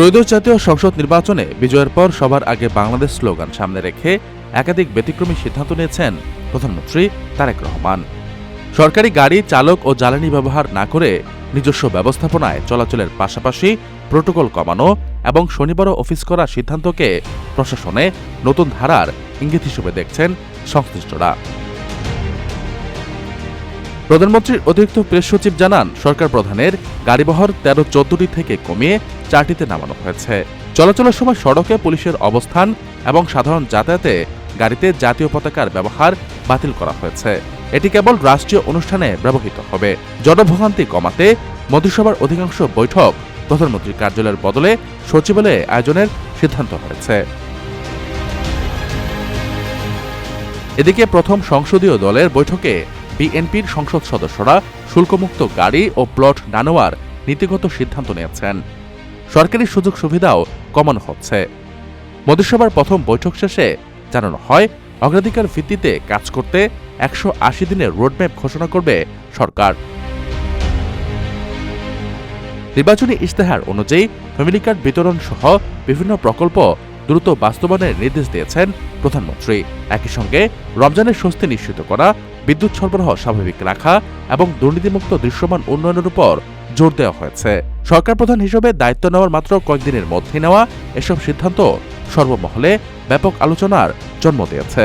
ত্রয়োদশ জাতীয় সংসদ নির্বাচনে বিজয়ের পর সবার আগে বাংলাদেশ স্লোগান সামনে রেখে একাধিক ব্যতিক্রমী সিদ্ধান্ত নিয়েছেন প্রধানমন্ত্রী তারেক রহমান। সরকারি গাড়ি, চালক ও জ্বালানি ব্যবহার না করে নিজস্ব ব্যবস্থাপনায় চলাচলের পাশাপাশি প্রোটোকল কমানো এবং শনিবারও অফিস করার সিদ্ধান্তকে প্রশাসনে নতুন ধারার ইঙ্গিত হিসেবে দেখছেন সংশ্লিষ্টরা। প্রধানমন্ত্রীর অতিরিক্ত প্রেস সচিব জানান, সরকার প্রধানের গাড়িবহর তেরো চোদ্দটি থেকে কমিয়ে চারটিতে নামানো হয়েছে। চলাচলের সময় সড়কে পুলিশের অবস্থান এবং সাধারণ যাতায়াতে গাড়িতে জাতীয় পতাকার ব্যবহার বাতিল করা হয়েছে। এটি কেবল রাষ্ট্রীয় অনুষ্ঠানে ব্যবহৃত হবে। জনভোগান্তি কমাতে মন্ত্রিসভার অধিকাংশ বৈঠক প্রধানমন্ত্রীর কার্যালয়ের বদলে সচিবালয়ে আয়োজনের সিদ্ধান্ত হয়েছে। এদিকে প্রথম সংসদীয় দলের বৈঠকে বিএনপির সংসদ সদস্যরা শুল্কমুক্ত গাড়ি ও প্লট না নেওয়ার নীতিগত সিদ্ধান্ত নিয়েছেন। সরকারি সুযোগ সুবিধাও কমানো হচ্ছে। মন্ত্রিসভার প্রথম বৈঠক শেষে জানানো হয়, অগ্রাধিকার ভিত্তিতে কাজ করতে একশো আশি দিনের রোডম্যাপ ঘোষণা করবে সরকার। নির্বাচনী ইশতেহার অনুযায়ী ফ্যামিলি কার্ড বিতরণ সহ বিভিন্ন প্রকল্প দ্রুত বাস্তবায়নের নির্দেশ দিয়েছেন প্রধানমন্ত্রী। একই সঙ্গে রমজানের স্বস্তি নিশ্চিত করা বিদ্যুৎ সরবরাহ স্বাভাবিক রাখা এবং দুর্নীতিমুক্ত দৃশ্যমান উন্নয়নের উপর জোর দেওয়া হয়েছে। সরকার প্রধান হিসেবে দায়িত্ব নেওয়ার মাত্র কয়েকদিনের মধ্যে নেওয়া এসব সিদ্ধান্ত সর্বমহলে ব্যাপক আলোচনার জন্ম দিয়েছে।